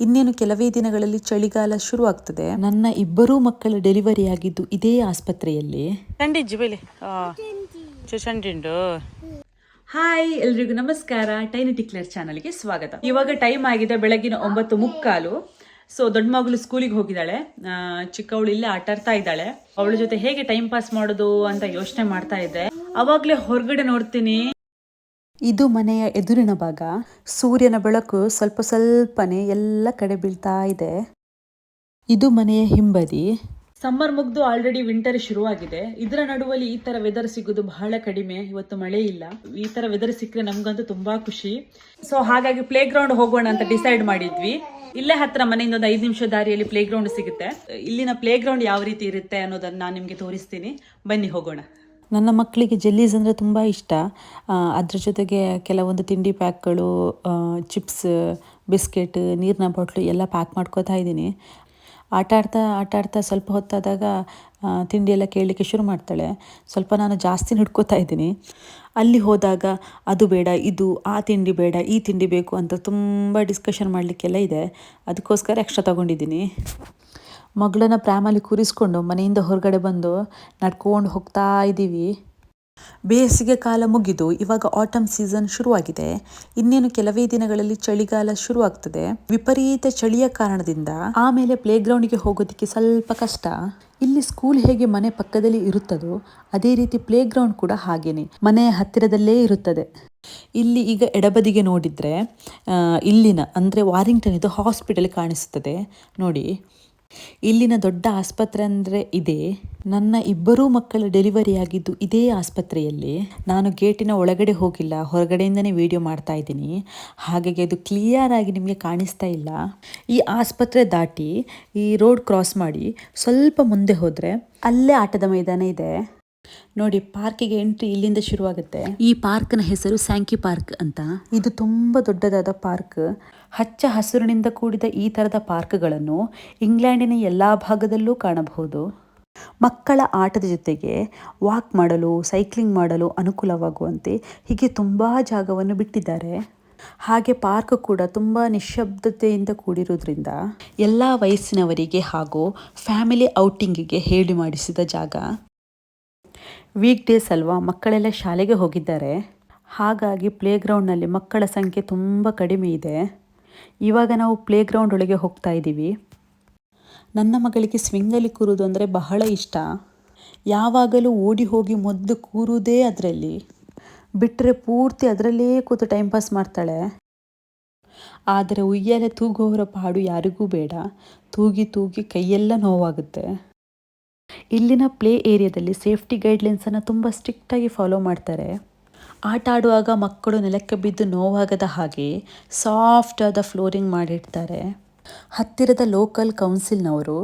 ಇನ್ನೇನು ಕೆಲವೇ ದಿನಗಳಲ್ಲಿ ಚಳಿಗಾಲ ಶುರು ಆಗ್ತದೆ ನನ್ನ ಇಬ್ಬರೂ ಮಕ್ಕಳ ಡೆಲಿವರಿ ಆಗಿದ್ದು ಇದೇ ಆಸ್ಪತ್ರೆಯಲ್ಲಿ. ಹಾಯ್ ಎಲ್ರಿಗೂ ನಮಸ್ಕಾರ. ಟೈನಿ ಟಿಕ್ಲರ್ ಚಾನಲ್ಗೆ ಸ್ವಾಗತ. ಇವಾಗ ಟೈಮ್ ಆಗಿದೆ ಬೆಳಗಿನ ಒಂಬತ್ತು ಮುಕ್ಕಾಲು. ಸೊ ದೊಡ್ಡ ಮಗಳು ಸ್ಕೂಲಿಗೆ ಹೋಗಿದ್ದಾಳೆ. ಆ, ಚಿಕ್ಕವಳು ಇಲ್ಲೇ ಆಟ ಆಡ್ತಾ ಇದ್ದಾಳೆ. ಅವಳ ಜೊತೆ ಹೇಗೆ ಟೈಮ್ ಪಾಸ್ ಮಾಡೋದು ಅಂತ ಯೋಚನೆ ಮಾಡ್ತಾ ಇದ್ದೆ. ಅವಾಗ್ಲೇ ಹೊರಗಡೆ ನೋಡ್ತೀನಿ. ಇದು ಮನೆಯ ಎದುರಿನ ಭಾಗ. ಸೂರ್ಯನ ಬೆಳಕು ಸ್ವಲ್ಪ ಸ್ವಲ್ಪನೇ ಎಲ್ಲ ಕಡೆ ಬೀಳ್ತಾ ಇದೆ. ಇದು ಮನೆಯ ಹಿಂಬದಿ. ಸಮ್ಮರ್ ಮುಗ್ದು ಆಲ್ರೆಡಿ ವಿಂಟರ್ ಶುರುವಾಗಿದೆ. ಇದರ ನಡುವಲ್ಲಿ ಈ ತರ ವೆದರ್ ಸಿಗೋದು ಬಹಳ ಕಡಿಮೆ. ಇವತ್ತು ಮಳೆ ಇಲ್ಲ. ಈ ತರ ವೆದರ್ ಸಿಕ್ಕರೆ ನಮ್ಗಂತೂ ತುಂಬಾ ಖುಷಿ. ಸೊ ಹಾಗಾಗಿ ಪ್ಲೇ ಗ್ರೌಂಡ್ ಹೋಗೋಣ ಅಂತ ಡಿಸೈಡ್ ಮಾಡಿದ್ವಿ. ಇಲ್ಲೇ ಹತ್ರ ಮನೆಯಿಂದ ಒಂದು ಐದು ನಿಮಿಷ ದಾರಿಯಲ್ಲಿ ಪ್ಲೇ ಗ್ರೌಂಡ್ ಸಿಗುತ್ತೆ. ಇಲ್ಲಿನ ಪ್ಲೇ ಗ್ರೌಂಡ್ ಯಾವ ರೀತಿ ಇರುತ್ತೆ ಅನ್ನೋದನ್ನ ನಾನು ನಿಮಗೆ ತೋರಿಸ್ತೀನಿ. ಬನ್ನಿ ಹೋಗೋಣ. ನನ್ನ ಮಕ್ಕಳಿಗೆ ಜೆಲ್ಲೀಸ್ ಅಂದರೆ ತುಂಬ ಇಷ್ಟ. ಅದರ ಜೊತೆಗೆ ಕೆಲವೊಂದು ತಿಂಡಿ ಪ್ಯಾಕ್ಗಳು ಚಿಪ್ಸ್ ಬಿಸ್ಕೆಟ್ ನೀರಿನ ಬಾಟ್ಲು ಎಲ್ಲ ಪ್ಯಾಕ್ ಮಾಡ್ಕೋತಾ ಇದ್ದೀನಿ. ಆಟ ಆಡ್ತಾ ಆಟ ಆಡ್ತಾ ಸ್ವಲ್ಪ ಹೊತ್ತಾದಾಗ ತಿಂಡಿ ಎಲ್ಲ ಕೇಳಲಿಕ್ಕೆ ಶುರು ಮಾಡ್ತಾಳೆ. ಸ್ವಲ್ಪ ನಾನು ಜಾಸ್ತಿ ಹಿಡ್ಕೋತಾ ಇದ್ದೀನಿ. ಅಲ್ಲಿ ಹೋದಾಗ, ಅದು ಬೇಡ, ಇದು, ಆ ತಿಂಡಿ ಬೇಡ, ಈ ತಿಂಡಿ ಬೇಕು ಅಂತ ತುಂಬ ಡಿಸ್ಕಷನ್ ಮಾಡಲಿಕ್ಕೆಲ್ಲ ಇದೆ. ಅದಕ್ಕೋಸ್ಕರ ಎಕ್ಸ್ಟ್ರಾ ತಗೊಂಡಿದ್ದೀನಿ. ಮಗಳನ್ನ ಪ್ರ್ಯಾಮಲ್ಲಿ ಕೂರಿಸ್ಕೊಂಡು ಮನೆಯಿಂದ ಹೊರಗಡೆ ಬಂದು ನಡ್ಕೊಂಡು ಹೋಗ್ತಾ ಇದ್ದೀವಿ. ಬೇಸಿಗೆ ಕಾಲ ಮುಗಿದು ಇವಾಗ ಆಟಮ್ ಸೀಸನ್ ಶುರುವಾಗಿದೆ. ಇನ್ನೇನು ಕೆಲವೇ ದಿನಗಳಲ್ಲಿ ಚಳಿಗಾಲ ಶುರುವಾಗ್ತದೆ. ವಿಪರೀತ ಚಳಿಯ ಕಾರಣದಿಂದ ಆಮೇಲೆ ಪ್ಲೇ ಗ್ರೌಂಡ್ಗೆ ಹೋಗೋದಕ್ಕೆ ಸ್ವಲ್ಪ ಕಷ್ಟ. ಇಲ್ಲಿ ಸ್ಕೂಲ್ ಹೇಗೆ ಮನೆ ಪಕ್ಕದಲ್ಲಿ ಇರುತ್ತದೋ ಅದೇ ರೀತಿ ಪ್ಲೇ ಗ್ರೌಂಡ್ ಕೂಡ ಹಾಗೇನೆ. ಮನೆಯ ಹತ್ತಿರದಲ್ಲೇ ಇರುತ್ತದೆ. ಇಲ್ಲಿ ಈಗ ಎಡಬದಿಗೆ ನೋಡಿದ್ರೆ ಇಲ್ಲಿನ ಅಂದರೆ ವಾರಿಂಗ್ಟನ್ ಇದು ಹಾಸ್ಪಿಟಲ್ ಕಾಣಿಸುತ್ತದೆ. ನೋಡಿ. ಇಲ್ಲಿನ ದೊಡ್ಡ ಆಸ್ಪತ್ರೆ ಅಂದರೆ ಇದೆ. ನನ್ನ ಇಬ್ಬರೂ ಮಕ್ಕಳ ಡೆಲಿವರಿ ಆಗಿದ್ದು ಇದೇ ಆಸ್ಪತ್ರೆಯಲ್ಲಿ. ನಾನು ಗೇಟಿನ ಒಳಗಡೆ ಹೋಗಿಲ್ಲ, ಹೊರಗಡೆಯಿಂದನೇ ವಿಡಿಯೋ ಮಾಡ್ತಾ ಇದ್ದೀನಿ. ಹಾಗಾಗಿ ಅದು ಕ್ಲಿಯರ್ ಆಗಿ ನಿಮಗೆ ಕಾಣಿಸ್ತಾ ಇಲ್ಲ. ಈ ಆಸ್ಪತ್ರೆ ದಾಟಿ ಈ ರೋಡ್ ಕ್ರಾಸ್ ಮಾಡಿ ಸ್ವಲ್ಪ ಮುಂದೆ ಹೋದರೆ ಅಲ್ಲೇ ಆಟದ ಮೈದಾನ ಇದೆ. ನೋಡಿ ಪಾರ್ಕಿಗೆ ಎಂಟ್ರಿ ಇಲ್ಲಿಂದ ಶುರುವಾಗುತ್ತೆ. ಈ ಪಾರ್ಕ್ನ ಹೆಸರು ಸ್ಯಾಂಕಿ ಪಾರ್ಕ್ ಅಂತ. ಇದು ತುಂಬಾ ದೊಡ್ಡದಾದ ಪಾರ್ಕ್. ಹಚ್ಚ ಹಸಿರಿನಿಂದ ಕೂಡಿದ ಈ ತರದ ಪಾರ್ಕ್ಗಳನ್ನು ಇಂಗ್ಲೆಂಡಿನ ಎಲ್ಲ ಭಾಗದಲ್ಲೂ ಕಾಣಬಹುದು. ಮಕ್ಕಳ ಆಟದ ಜೊತೆಗೆ ವಾಕ್ ಮಾಡಲು ಸೈಕ್ಲಿಂಗ್ ಮಾಡಲು ಅನುಕೂಲವಾಗುವಂತೆ ಹೀಗೆ ತುಂಬಾ ಜಾಗವನ್ನು ಬಿಟ್ಟಿದ್ದಾರೆ. ಹಾಗೆ ಪಾರ್ಕ್ ಕೂಡ ತುಂಬ ನಿಶ್ಶಬ್ದತೆಯಿಂದ ಕೂಡಿರೋದ್ರಿಂದ ಎಲ್ಲ ವಯಸ್ಸಿನವರಿಗೆ ಹಾಗೂ ಫ್ಯಾಮಿಲಿ ಔಟಿಂಗಿಗೆ ಹೇಳಿ ಮಾಡಿಸಿದ ಜಾಗ. ವೀಕ್ ಡೇಸ್ ಅಲ್ವಾ, ಮಕ್ಕಳೆಲ್ಲ ಶಾಲೆಗೆ ಹೋಗಿದ್ದಾರೆ. ಹಾಗಾಗಿ ಪ್ಲೇ ಗ್ರೌಂಡ್ನಲ್ಲಿ ಮಕ್ಕಳ ಸಂಖ್ಯೆ ತುಂಬ ಕಡಿಮೆ ಇದೆ. ಇವಾಗ ನಾವು ಪ್ಲೇ ಗ್ರೌಂಡ್ ಒಳಗೆ ಹೋಗ್ತಾ ಇದ್ದೀವಿ. ನನ್ನ ಮಗಳಿಗೆ ಸ್ವಿಂಗಲ್ಲಿ ಕೂರೋದು ಅಂದರೆ ಬಹಳ ಇಷ್ಟ. ಯಾವಾಗಲೂ ಓಡಿ ಹೋಗಿ ಮೊದಲು ಕೂರುವುದೇ ಅದರಲ್ಲಿ. ಬಿಟ್ಟರೆ ಪೂರ್ತಿ ಅದರಲ್ಲೇ ಕೂತು ಟೈಮ್ ಪಾಸ್ ಮಾಡ್ತಾಳೆ. ಆದರೆ ಉಯ್ಯಾಲೆ ತೂಗುವವರ ಪಾಡು ಯಾರಿಗೂ ಬೇಡ. ತೂಗಿ ತೂಗಿ ಕೈಯೆಲ್ಲ ನೋವಾಗುತ್ತೆ. ಇಲ್ಲಿನ ಪ್ಲೇ ಏರಿಯಾದಲ್ಲಿ ಸೇಫ್ಟಿ ಗೈಡ್ಲೈನ್ಸನ್ನು ತುಂಬ ಸ್ಟ್ರಿಕ್ಟಾಗಿ ಫಾಲೋ ಮಾಡ್ತಾರೆ. ಆಟ ಆಡುವಾಗ ಮಕ್ಕಳು ನೆಲಕ್ಕೆ ಬಿದ್ದು ನೋವಾಗದ ಹಾಗೆ ಸಾಫ್ಟ್ ಆದ ಫ್ಲೋರಿಂಗ್ ಮಾಡಿರ್ತಾರೆ. ಹತ್ತಿರದ ಲೋಕಲ್ ಕೌನ್ಸಿಲ್ನವರು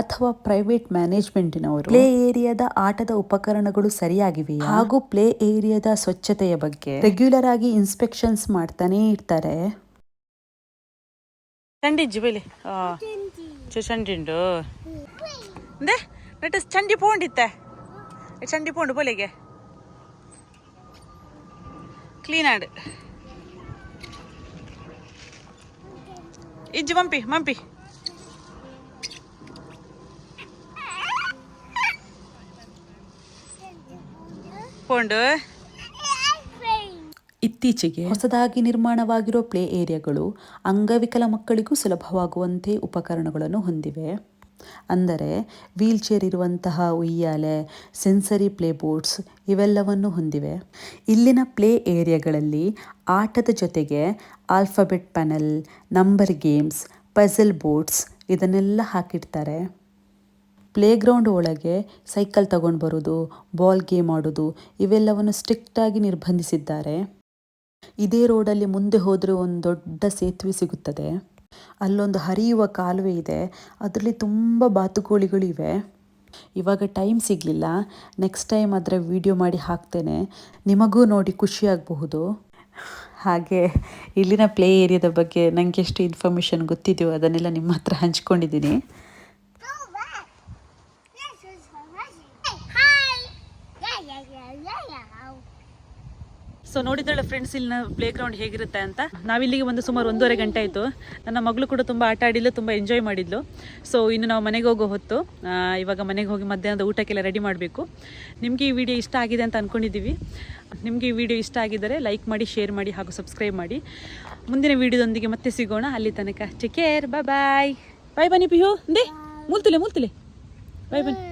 ಅಥವಾ ಪ್ರೈವೇಟ್ ಮ್ಯಾನೇಜ್ಮೆಂಟಿನವರು ಪ್ಲೇ ಏರಿಯಾದ ಆಟದ ಉಪಕರಣಗಳು ಸರಿಯಾಗಿವೆ ಹಾಗೂ ಪ್ಲೇ ಏರಿಯಾದ ಸ್ವಚ್ಛತೆಯ ಬಗ್ಗೆ ರೆಗ್ಯುಲರ್ ಆಗಿ ಇನ್ಸ್ಪೆಕ್ಷನ್ಸ್ ಮಾಡ್ತಾನೆ ಇರ್ತಾರೆ. ಚಂಡಿ എന്നിട്ട് ചണ്ടി പോണ്ടിത്തെ ചണ്ടി പോണ്ട് പോലേക്ക് ക്ലീൻ ആട് ഇജ്ജ് മമ്പി മമ്പി പോണ്ട് ಇತ್ತೀಚೆಗೆ ಹೊಸದಾಗಿ ನಿರ್ಮಾಣವಾಗಿರೋ ಪ್ಲೇ ಏರಿಯಾಗಳು ಅಂಗವಿಕಲ ಮಕ್ಕಳಿಗೂ ಸುಲಭವಾಗುವಂತೆ ಉಪಕರಣಗಳನ್ನು ಹೊಂದಿವೆ ಅಂದರೆ ವೀಲ್ಚೇರ್ ಇರುವಂತಹ ಉಯ್ಯಾಲೆ, ಸೆನ್ಸರಿ ಪ್ಲೇ ಬೋರ್ಡ್ಸ್ ಇವೆಲ್ಲವನ್ನು ಹೊಂದಿವೆ. ಇಲ್ಲಿನ ಪ್ಲೇ ಏರಿಯಾಗಳಲ್ಲಿ ಆಟದ ಜೊತೆಗೆ alphabet panel, number games, puzzle boards ಇದನ್ನೆಲ್ಲ ಹಾಕಿಡ್ತಾರೆ. ಪ್ಲೇ ಗ್ರೌಂಡ್ ಒಳಗೆ ಸೈಕಲ್ ತಗೊಂಡು ಬರೋದು, ಬಾಲ್ ಗೇಮ್ ಆಡೋದು ಇವೆಲ್ಲವನ್ನು ಸ್ಟ್ರಿಕ್ಟಾಗಿ ನಿರ್ಬಂಧಿಸಿದ್ದಾರೆ. ಇದೇ ರೋಡಲ್ಲಿ ಮುಂದೆ ಹೋದರೆ ಒಂದು ದೊಡ್ಡ ಸೇತುವೆ ಸಿಗುತ್ತದೆ. ಅಲ್ಲೊಂದು ಹರಿಯುವ ಕಾಲುವೆ ಇದೆ. ಅದರಲ್ಲಿ ತುಂಬ ಬಾತುಕೋಳಿಗಳಿವೆ. ಇವಾಗ ಟೈಮ್ ಸಿಗಲಿಲ್ಲ. ನೆಕ್ಸ್ಟ್ ಟೈಮ್ ಅದರ ವಿಡಿಯೋ ಮಾಡಿ ಹಾಕ್ತೇನೆ. ನಿಮಗೂ ನೋಡಿ ಖುಷಿಯಾಗಬಹುದು ಹಾಗೆ ಇಲ್ಲಿನ ಪ್ಲೇ ಏರಿಯಾದ ಬಗ್ಗೆ ನನಗೆ ಎಷ್ಟು ಇನ್ಫಾರ್ಮೇಷನ್ ಗೊತ್ತಿದೆಯೋ ಅದನ್ನೆಲ್ಲ ನಿಮ್ಮ ಹತ್ರ ಹಂಚ್ಕೊಂಡಿದ್ದೀನಿ. ಸೊ ನೋಡಿದ್ರಲ್ಲ ಫ್ರೆಂಡ್ಸ್ ಇಲ್ಲಿನ ಪ್ಲೇ ಗ್ರೌಂಡ್ ಹೇಗಿರುತ್ತೆ ಅಂತ? ನಾವಿಲ್ಲಿಗೆ ಒಂದು ಸುಮಾರು ಒಂದೂವರೆ ಗಂಟೆ ಆಯಿತು. ನನ್ನ ಮಗಳು ಕೂಡ ತುಂಬ ಆಟ ಆಡಿಲ್ಲ ತುಂಬ ಎಂಜಾಯ್ ಮಾಡಿದ್ಲು. ಸೊ ಇನ್ನು ನಾವು ಮನೆಗೆ ಹೋಗೋ ಹೊತ್ತು ಇವಾಗ ಮನೆಗೆ ಹೋಗಿ ಮಧ್ಯಾಹ್ನದ ಊಟಕ್ಕೆಲ್ಲ ರೆಡಿ ಮಾಡಬೇಕು. ನಿಮಗೆ ಈ ವಿಡಿಯೋ ಇಷ್ಟ ಆಗಿದೆ ಅಂತ ಅಂದ್ಕೊಂಡಿದ್ದೀವಿ ನಿಮಗೆ ಈ ವಿಡಿಯೋ ಇಷ್ಟ ಆಗಿದ್ದರೆ ಲೈಕ್ ಮಾಡಿ ಶೇರ್ ಮಾಡಿ ಹಾಗೂ ಸಬ್ಸ್ಕ್ರೈಬ್ ಮಾಡಿ. ಮುಂದಿನ ವಿಡಿಯೋದೊಂದಿಗೆ ಮತ್ತೆ ಸಿಗೋಣ. ಅಲ್ಲಿ ತನಕ ಟೇಕ್ ಕೇರ್ ಬಾಯ್ ಬಾಯ್ ಬಾಯ್ ಬನ್ನಿ ಪಿಹು ದೇ, ಮೂಲ್ತಲೆ ಮೂಲ್ತಲೆ. ಬಾಯ್ ಬನ್ನಿ.